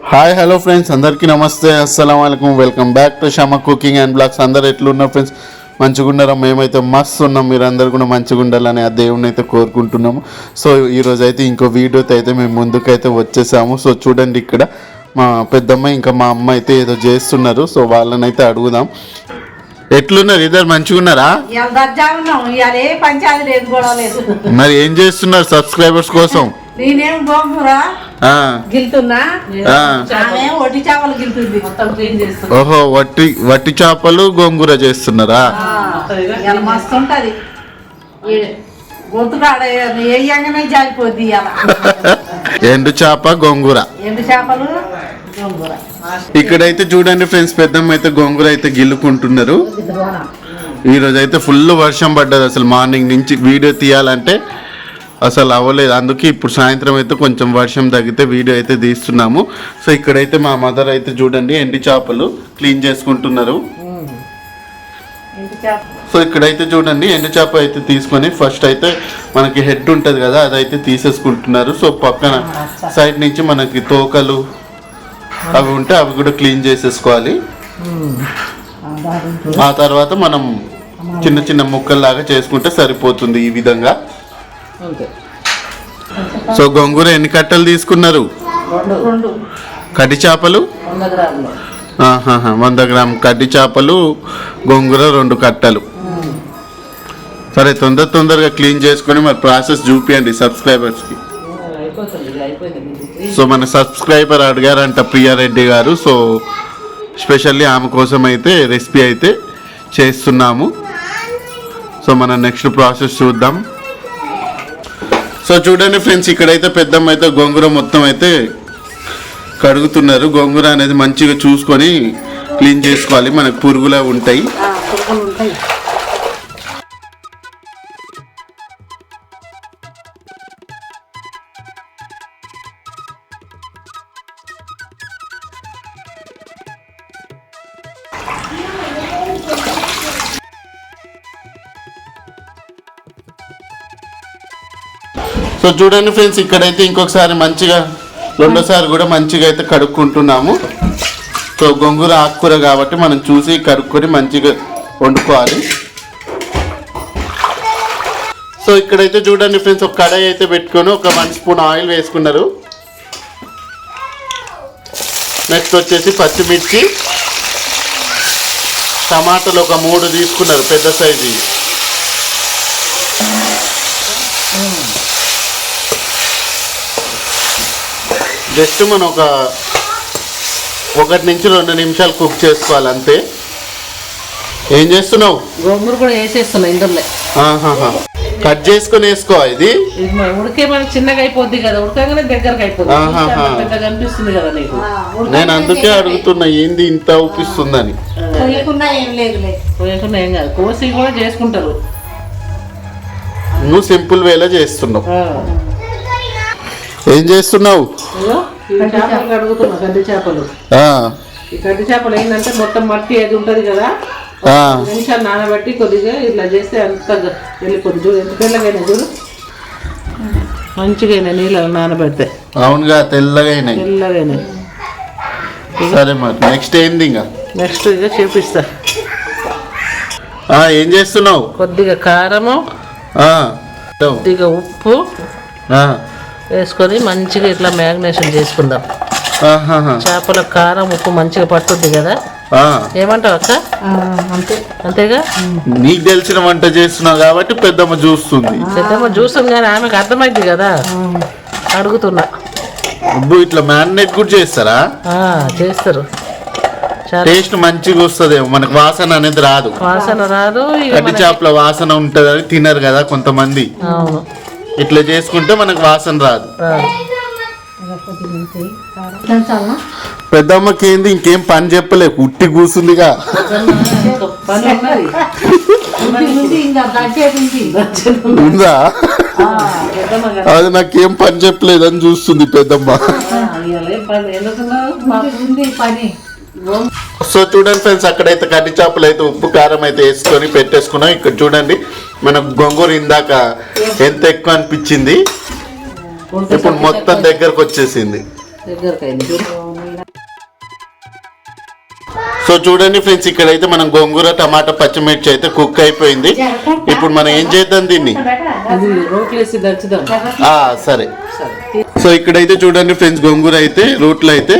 Hi hello friends అందరికీ నమస్తే. అస్సలం welcome back to Shama cooking and blogs అందరు ఎట్లున్నారు ఫ్రెండ్స్ మంచిగా ఉన్నారా మేమైతే మస్తు ఉన్నాం మీరు అందరు కూడా మంచిగా ఉండాలని ఆ దేవుని అయితే కోరుకుంటున్నాము. సో ఈరోజు అయితే ఇంకో వీడియోతో అయితే మేము ముందుకైతే వచ్చేసాము. సో చూడండి ఇక్కడ మా పెద్దమ్మ ఇంకా మా అమ్మ అయితే ఏదో చేస్తున్నారు. సో వాళ్ళని అయితే అడుగుదాం. ఎట్లున్నారు? ఇద్దరు మంచిగా ఉన్నారా ఇవాళ దర్జా ఉన్నాం. ఇవాళ ఏ పంచాయతీ లేదు గొడవ లేదు. మరి ఏం చేస్తున్నారు? సబ్స్క్రైబర్స్ కోసం? నేనేం గోంగూర గిలుతున్నా? ఒట్టి చేపలు గిలుతుంది ఓహో వట్టి వట్టి చేపలు గోంగూర చేస్తున్నారా? మస్తు ఉంటది. జారిపోద్ది ఎండు చేప గోంగూర. ఎండు చేపలు ఇక్కడైతే చూడండి ఫ్రెండ్స్ పెద్దమ్మ అయితే గోంగూర అయితే గిల్లుకుంటున్నారు. ఈ రోజు అయితే ఫుల్ వర్షం పడ్డది అసలు మార్నింగ్ నుంచి వీడియో తీయాలంటే. అసలు అవ్వలేదు. అందుకే ఇప్పుడు సాయంత్రం అయితే కొంచెం వర్షం తగ్గితే వీడియో అయితే తీస్తున్నాము. సో ఇక్కడైతే మా మదర్ అయితే చూడండి ఎండి చేపలు క్లీన్ చేసుకుంటున్నారు. సో ఇక్కడైతే చూడండి ఎండు చేప అయితే తీసుకొని ఫస్ట్ అయితే మనకి హెడ్ ఉంటుంది కదా అదైతే తీసేసుకుంటున్నారు. సో పక్కన సైడ్ నుంచి మనకి తోకలు అవి ఉంటే అవి కూడా క్లీన్ చేసేసుకోవాలి. ఆ తర్వాత మనం చిన్న చిన్న ముక్కల్లాగా చేసుకుంటే సరిపోతుంది ఈ విధంగా. అంతే. సో గొంగూర ఎన్ని కట్టలు తీసుకున్నారు? కడ్డి చేపలు? వంద గ్రామ్ కడ్డి చేపలు గొంగూర రెండు కట్టలు. సరే తొందర తొందరగా క్లీన్ చేసుకొని మరి ప్రాసెస్ చూపియండి సబ్స్క్రైబర్స్కి. సో మన సబ్స్క్రైబర్ అడిగారంట ప్రియారెడ్డి గారు. సో స్పెషల్లీ ఆమె కోసం అయితే రెసిపీ అయితే చేస్తున్నాము. సో మన నెక్స్ట్ ప్రాసెస్ చూద్దాం. సో చూడండి ఫ్రెండ్స్ ఇక్కడైతే పెద్దమ్మ అయితే గోంగూర మొత్తం అయితే కడుగుతున్నారు. గోంగూర అనేది మంచిగా చూసుకొని క్లీన్ చేసుకోవాలి. మనకు పురుగులు ఉంటాయి. సో చూడండి ఫ్రెండ్స్ ఇక్కడైతే ఇంకొకసారి మంచిగా రెండోసారి కూడా మంచిగా అయితే కడుక్కుంటున్నాము. సో గొంగూర ఆకుకూర కాబట్టి మనం చూసి కడుక్కొని మంచిగా వండుకోవాలి. సో ఇక్కడైతే చూడండి ఫ్రెండ్స్ ఒక కడాయి అయితే పెట్టుకొని ఒక వన్ స్పూన్ ఆయిల్ వేసుకున్నారు. నెక్స్ట్ వచ్చేసి పచ్చిమిర్చి. టమాటాలు ఒక మూడు తీసుకున్నారు పెద్ద సైజు. జస్ట్ మనం ఒక ఒకటి నుంచి రెండు నిమిషాలు కుక్ చేసుకోవాలి అంతే. ఏం చేస్తున్నావు? గోంగూర కూడా వేసేస్తున్నా ఇందులో. కట్ చేసుకొని వేసుకో ఇది. ఉడికే మనకి చిన్నగా అయిపోద్ది కదా ఉడకగానే దగ్గరకు పెద్దగా అనిపిస్తుంది కదా నీకు? నేను అందుకే అడుగుతున్నా ఏంది ఇంత ఏం లేదులే పోయకుండా ఏం కాదు. కోసి కూడా చేసుకుంటారు. నువ్వు సింపుల్ వేలో చేస్తున్నావు. ఏం చేస్తున్నావు? చేపలు గడ్డి చేపలు. గడ్డి ఏంటంటే మొత్తం మట్టి అది ఉంటది కదా నిమిషాలు నానబెట్టి కొద్దిగా ఇట్లా చేస్తే అంత వెళ్ళిపోతుంది చూడు ఎంత తెల్లగైనా చూడు. మంచిగా నీళ్ళు నానబెడితే. అవునుగా తెల్లగా సరే మరి నెక్స్ట్ ఏంది ఇంకా నెక్స్ట్ ఇక చేపిస్తా. ఆ, ఏం చేస్తున్నావు? కొద్దిగా కారము ఆ, కొద్దిగా ఉప్పు ఆ, వేసుకొని మంచిగా ఇట్లా మ్యాగ్నేషన్ చేసుకుందాం. చేపల కారం ఉప్పు మంచిగా పట్టుద్ది కదా? ఆ, ఏమంటావు అక్క? అంతే. అంతేగా? నీకు తెలిసిన వంట చేస్తున్నావు కాబట్టి పెద్దమ్మ చూస్తుంది. పెద్దమ్మ చూస్తాం కానీ ఆమెకు అర్థమైంది కదా? అడుగుతున్నా. అబ్బు ఇట్లా మ్యారినేట్ కూడా చేస్తారా? ఆ, చేస్తారు. టేస్ట్ మంచిగా వస్తుంది మనకు వాసన అనేది రాదు. వాసన రాదు మనకి- చేపల వాసన ఉంటుంది అని తినరు కదా కొంతమంది. అవును. ఇట్లా చేసుకుంటే మనకు వాసన రాదు. పెద్దమ్మకి ఏంది ఇంకేం పని చెప్పలే ఉట్టి కూసుందిగా. ఉంది. అది నాకేం పని చెప్పలేదు అని చూస్తుంది పెద్దమ్మ. పని. సో చూడండి ఫ్రెండ్స్ అక్కడైతే కడ్డి చేపలు అయితే ఉప్పు కారం అయితే వేసుకొని పెట్టేసుకున్నాం. ఇక్కడ చూడండి మనకు గొంగూర ఇందాక ఎంత ఎక్కువ అనిపించింది. ఇప్పుడు మొత్తం దగ్గరకు వచ్చేసింది. సో చూడండి ఫ్రెండ్స్ ఇక్కడైతే మనం గోంగూర టమాటా పచ్చిమిర్చి అయితే కుక్ అయిపోయింది. ఇప్పుడు మనం ఏం చేద్దాం దీన్ని? సరే. సో ఇక్కడైతే చూడండి ఫ్రెండ్స్ గోంగూర అయితే రోట్లో అయితే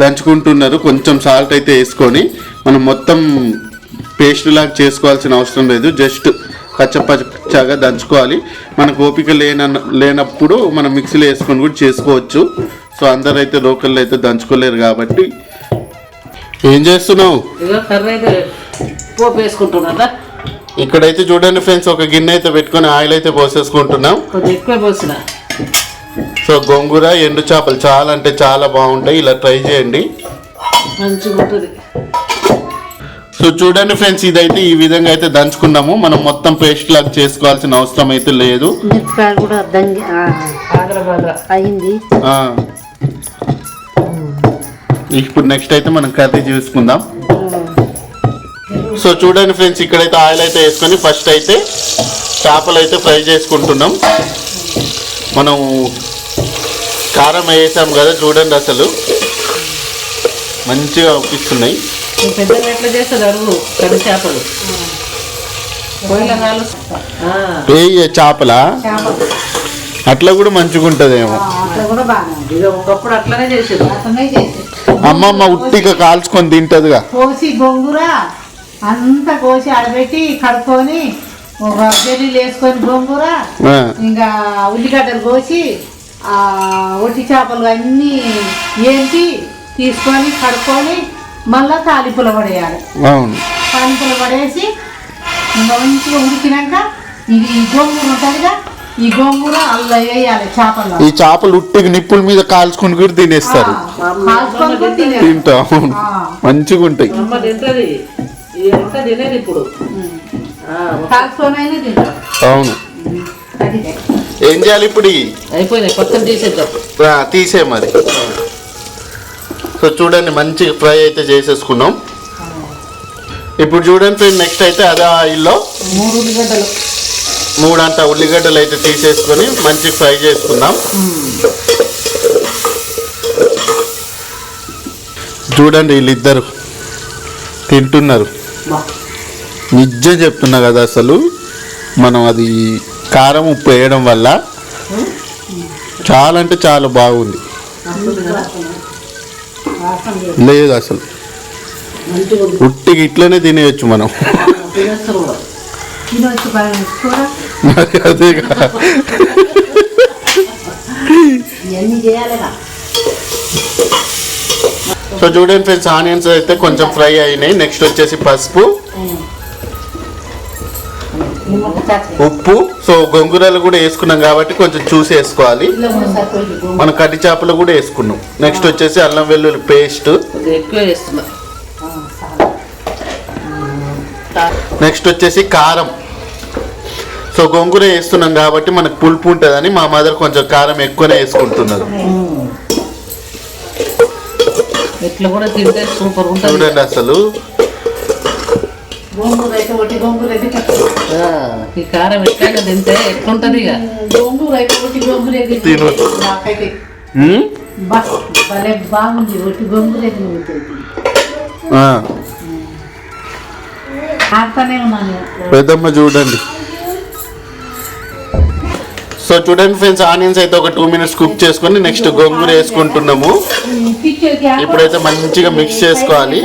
దంచుకుంటున్నారు కొంచెం సాల్ట్ అయితే వేసుకొని మనం మొత్తం పేస్ట్ లాగా చేసుకోవాల్సిన అవసరం లేదు. జస్ట్ పచ్చపచ్చగా దంచుకోవాలి. మనకు ఓపిక లేన లేనప్పుడు మనం మిక్సీలో వేసుకొని కూడా చేసుకోవచ్చు. సో అందరూ అయితే లోకల్లో అయితే దంచుకోలేరు కాబట్టి. ఏం చేస్తున్నావు? పోపు వేసుకుంటున్నా ఇక్కడైతే చూడండి ఫ్రెండ్స్ ఒక గిన్నె అయితే పెట్టుకొని ఆయిల్ అయితే పోసేసుకుంటున్నాం. ఎక్కువ పోసిన. సో గోంగూర ఎండు చేపలు చాలా అంటే చాలా బాగుంటాయి. ఇలా ట్రై చేయండి. సో చూడండి ఫ్రెండ్స్ ఇదైతే ఈ విధంగా అయితే దంచుకున్నాము. మనం మొత్తం పేస్ట్ లాగా చేసుకోవాల్సిన అవసరం అయితే లేదు. ఇప్పుడు నెక్స్ట్ అయితే మనం కర్రీ చూసుకుందాం. సో చూడండి ఫ్రెండ్స్ ఇక్కడైతే ఆయిల్ అయితే వేసుకొని ఫస్ట్ అయితే చేపలు అయితే ఫ్రై చేసుకుంటున్నాం. మనం కారం వేసాం కదా చూడండి అసలు. మంచిగా అనిపిస్తున్నాయి ఈ పెద్దలు ఎట్లా చేస్తారు అడుగు కడి చేపలు. ఏ అట్లా కూడా మంచిగా ఉంటుందేమో. అమ్మమ్మ ఉట్టిగా కాల్చుకొని తింటదిగా. కోసి గోంగూర అంతా కోసి ఆడబెట్టి కడుక్కొని ఒక జల్లీలు వేసుకొని గోంగూర ఇంకా ఉల్లిగడ్డలు కోసి ఆ ఒట్టి చేపలు అన్నీ ఏంటి తీసుకొని కడుక్కొని మళ్ళా తాలింపుల పడేయాలి అవును. తాలింపుల పడేసి ఇంకా మంచిగా ఉడికినాక ఇది ఈ గోంగూర ఉంటుందిగా ఈ గోంగూర అల్ల వేయాలి చేపల్లో. ఈ చేపలు ఉట్టిగా నిప్పుల మీద కాల్చుకొని కూడా తినేస్తారు. తింటా. మంచిగా ఉంటాయి ఇప్పుడు. అవును. అది ఏం చేయాలి ఇప్పుడు తీసే మరి. సో చూడండి మంచి ఫ్రై అయితే చేసేసుకున్నాం. ఇప్పుడు చూడండి ఫ్రెండ్ నెక్స్ట్ అయితే అదే ఆయిల్లో మూడు ఉల్లిగడ్డలు. మూడంత ఉల్లిగడ్డలు అయితే తీసేసుకొని మంచి ఫ్రై చేసుకుందాం. చూడండి వీళ్ళిద్దరు. తింటున్నారు. బా. నిజం చెప్తున్నా కదా అసలు. మనం అది కారం ఉప్పు వేయడం వల్ల చాలా అంటే చాలా బాగుంది. లేదు. అసలు. ఉట్టికి ఇట్లనే తినేయచ్చు మనం. అదే మరి అదేగా సో చూడండి ఫ్రెండ్స్ ఆనియన్స్ అయితే కొంచెం ఫ్రై అయినాయి. నెక్స్ట్ వచ్చేసి పసుపు. ఉప్పు సో గొంగురలు కూడా వేసుకున్నాం కాబట్టి కొంచెం చూసి వేసుకోవాలి. మన కట్టి చేపలు కూడా వేసుకున్నాం. నెక్స్ట్ వచ్చేసి అల్లం వెల్లుల్లి పేస్ట్. నెక్స్ట్ వచ్చేసి కారం. సో గొంగుర వేస్తున్నాం కాబట్టి మనకు పులుపు ఉంటుందని మా మదర్ కొంచెం కారం ఎక్కువనే వేసుకుంటున్నారు. ఇట్లా కూడా తింటే సూపర్ ఉంటుంది. చూడండి అసలు. గోంగూర అయితే ఒకటి గోంగూర అయితే కష్టం. ఆ, ఈ కారం తింటే ఎట్లుంటది ఇక? గోంగూర అయితే ఒకటి గోంగూర అయితే తిను. నాకైతే మ్మ్? బా భలే బాగుంది. ఒకటి గోంగూర అయితే ఉంటుంది ఆ, ఆడుతూనే ఉన్నాను పెద్దమ్మ చూడండి. సో చూడండి ఫ్రెండ్స్ ఆనియన్స్ అయితే ఒక టూ మినిట్స్ కుక్ చేసుకొని నెక్స్ట్ గోంగూర వేసుకుంటున్నాము. ఇప్పుడైతే మంచిగా mix చేసుకోవాలి.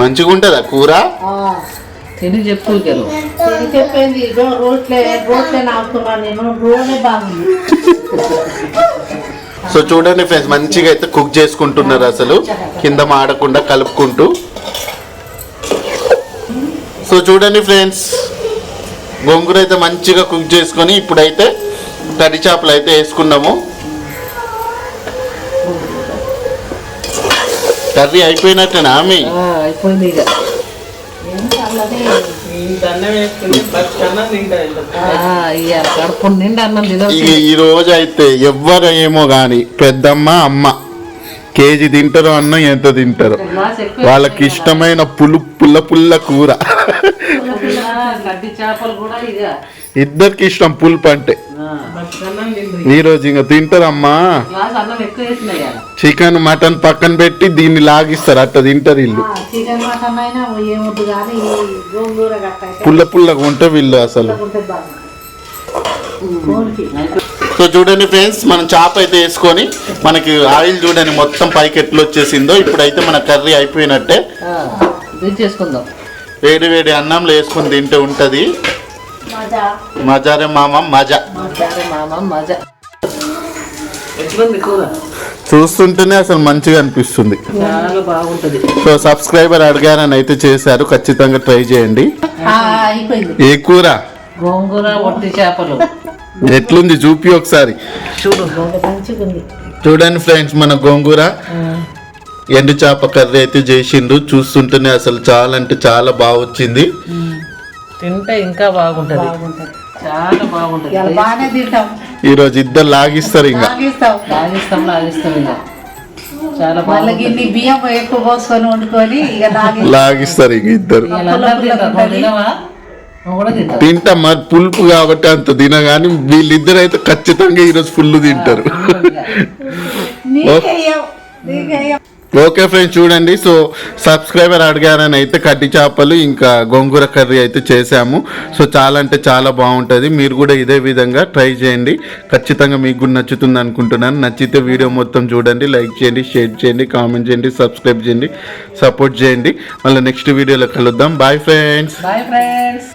మంచిగా ఉంటుందా కూర తిని చెప్పు. చెప్పింది రోట్లే రోట్లే నేను బాగుంది. సో చూడండి ఫ్రెండ్స్ మంచిగా అయితే కుక్ చేసుకుంటున్నారు అసలు. కింద మాడకుండా కలుపుకుంటూ. సో చూడండి ఫ్రెండ్స్ గోంగూర అయితే మంచిగా కుక్ చేసుకొని ఇప్పుడైతే తడి చేపలు అయితే వేసుకున్నాము. కర్రీ అయిపోయినట్టేనా ఆమె? అయిపోయింది ఇక. కడుపు నిండా అన్నం ఇక ఈ రోజు అయితే ఎవ్వరు ఏమో కానీ పెద్దమ్మ అమ్మ కేజీ తింటారో అన్న ఎంత తింటారో. వాళ్ళకి ఇష్టమైన పులు పుల్ల పుల్ల కూర. ఇద్దరికి ఇష్టం పులుపు అంటే. అన్నం తిండ్రు. ఈ రోజు ఇంకా తింటారమ్మా. చికెన్ మటన్ పక్కన పెట్టి దీన్ని లాగిస్తారు అట్ట తింటారు ఇల్లు పుల్ల పుల్లగా ఉంటే వీళ్ళు అసలు. సో చూడండి ఫ్రెండ్స్ మనం చాప అయితే వేసుకొని మనకి ఆయిల్ చూడండి మొత్తం పైకి ఎట్లా వచ్చేసిందో. ఇప్పుడైతే మన కర్రీ అయిపోయినట్టే. వేడి వేడి అన్నంలో వేసుకొని తింటే ఉంటది. మజా. మజారే మామ మజా. చూస్తుంటేనే అసలు మంచిగా అనిపిస్తుంది. సో సబ్స్క్రైబర్ అడిగారని అయితే చేశారు ఖచ్చితంగా ట్రై చేయండి. ఏ కూర? గోంగూర చేపలు. ఎట్లుంది? చూపి ఒకసారి. చూడండి ఫ్రెండ్స్ మన గోంగూర. ఎండు చేప కర్రీ అయితే చేసిండ్రు. చూస్తుంటేనే అసలు చాలా అంటే చాలా బాగా వచ్చింది తింటే ఇంకా బాగుంటది. బాగుంటుంది. చాలా బాగుంటది. ఇలా బాగానే తింటాం. ఈ రోజు ఇద్దరు లాగిస్తారు ఇంకా. లాగిస్తాం. లాగిస్తాం లాగిస్తాం ఇంకా. చాలా మళ్ళీ బాగుంటది. గిన్ని బియ్యం ఎక్కువ పోసుకొని వండుకొని ఇక లాగి లాగిస్తారు ఇంక ఇద్దరు. తింటాం మరి పులుపు కాబట్టి అంత తినగాని వీళ్ళిద్దరు అయితే ఖచ్చితంగా ఈరోజు ఫుల్ తింటారు. నీకేయం నీకేయం ఓకే ఫ్రెండ్స్ చూడండి. సో సబ్స్క్రైబర్ అడిగారని అయితే కట్టి చేపలు ఇంకా గోంగూర కర్రీ అయితే చేశాము. సో చాలా అంటే చాలా బాగుంటుంది. మీరు కూడా ఇదే విధంగా ట్రై చేయండి. ఖచ్చితంగా మీకు కూడా నచ్చుతుంది అనుకుంటున్నాను. నచ్చితే వీడియో మొత్తం చూడండి. లైక్ చేయండి షేర్ చేయండి కామెంట్ చేయండి సబ్స్క్రైబ్ చేయండి సపోర్ట్ చేయండి. మళ్ళీ నెక్స్ట్ వీడియోలో కలుద్దాం. Bye friends bye friends